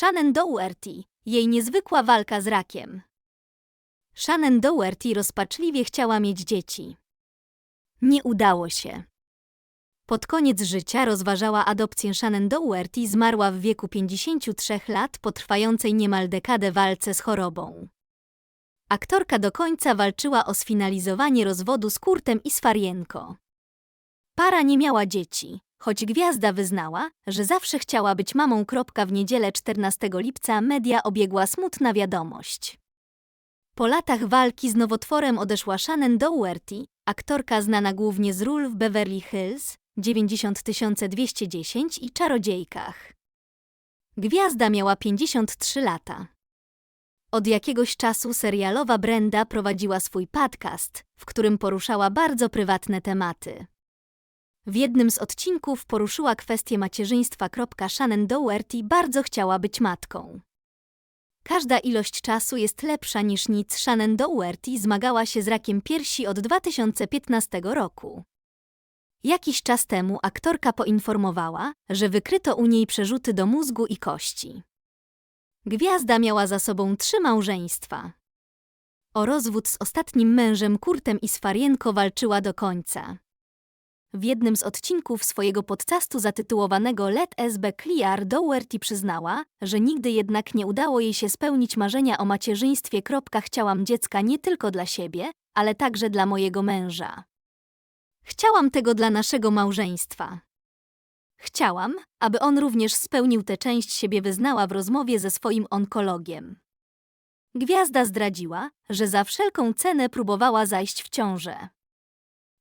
Shannon Dougherty, jej niezwykła walka z rakiem. Shannon Dougherty rozpaczliwie chciała mieć dzieci. Nie udało się. Pod koniec życia rozważała adopcję Shannon Dougherty, zmarła w wieku 53 lat po trwającej niemal dekadę walce z chorobą. Aktorka do końca walczyła o sfinalizowanie rozwodu z Kurtem i Sfarienko. Para nie miała dzieci, choć gwiazda wyznała, że zawsze chciała być mamą. W niedzielę 14 lipca media obiegła smutna wiadomość. Po latach walki z nowotworem odeszła Shannon Dougherty, aktorka znana głównie z ról w Beverly Hills 90210 i Czarodziejkach. Gwiazda miała 53 lata. Od jakiegoś czasu serialowa Brenda prowadziła swój podcast, w którym poruszała bardzo prywatne tematy. W jednym z odcinków poruszyła kwestię macierzyństwa. Shannon Dougherty bardzo chciała być matką. Każda ilość czasu jest lepsza niż nic. Shannon Dougherty zmagała się z rakiem piersi od 2015 roku. Jakiś czas temu aktorka poinformowała, że wykryto u niej przerzuty do mózgu i kości. Gwiazda miała za sobą trzy małżeństwa. O rozwód z ostatnim mężem Kurtem i Sfarienko walczyła do końca. W jednym z odcinków swojego podcastu zatytułowanego Let Us Be Clear Dougherty przyznała, że nigdy jednak nie udało jej się spełnić marzenia o macierzyństwie. Chciałam dziecka nie tylko dla siebie, ale także dla mojego męża. Chciałam tego dla naszego małżeństwa. Chciałam, aby on również spełnił tę część siebie wyznała w rozmowie ze swoim onkologiem. Gwiazda zdradziła, że za wszelką cenę próbowała zajść w ciążę.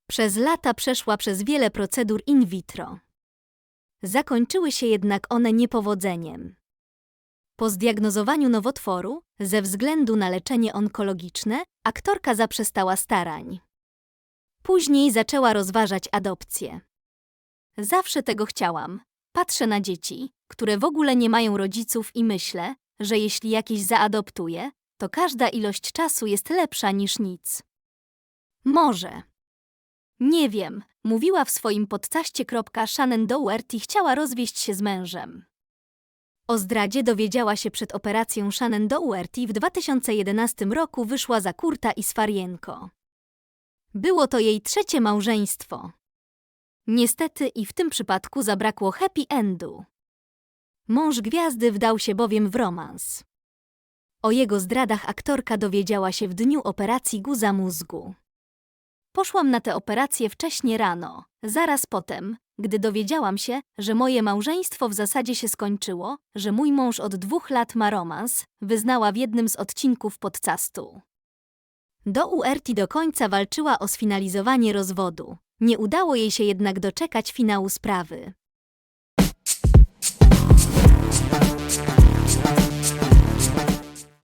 Przez lata przeszła przez wiele procedur in vitro. Zakończyły się jednak one niepowodzeniem. Po zdiagnozowaniu nowotworu, ze względu na leczenie onkologiczne, aktorka zaprzestała starań. Później zaczęła rozważać adopcję. Zawsze tego chciałam. Patrzę na dzieci, które w ogóle nie mają rodziców i myślę, że jeśli jakiś zaadoptuje, to każda ilość czasu jest lepsza niż nic. Może. Nie wiem, mówiła w swoim podcaście. Shannon Dougherty chciała rozwieść się z mężem. O zdradzie dowiedziała się przed operacją Shannon Dougherty w 2011 roku wyszła za Kurta i Sfarienko. Było to jej trzecie małżeństwo. Niestety i w tym przypadku zabrakło happy endu. Mąż gwiazdy wdał się bowiem w romans. O jego zdradach aktorka dowiedziała się w dniu operacji guza mózgu. Poszłam na tę operację wcześnie rano, zaraz potem, gdy dowiedziałam się, że moje małżeństwo w zasadzie się skończyło, że mój mąż od dwóch lat ma romans, wyznała w jednym z odcinków podcastu. Do URT do końca walczyła o sfinalizowanie rozwodu. Nie udało jej się jednak doczekać finału sprawy.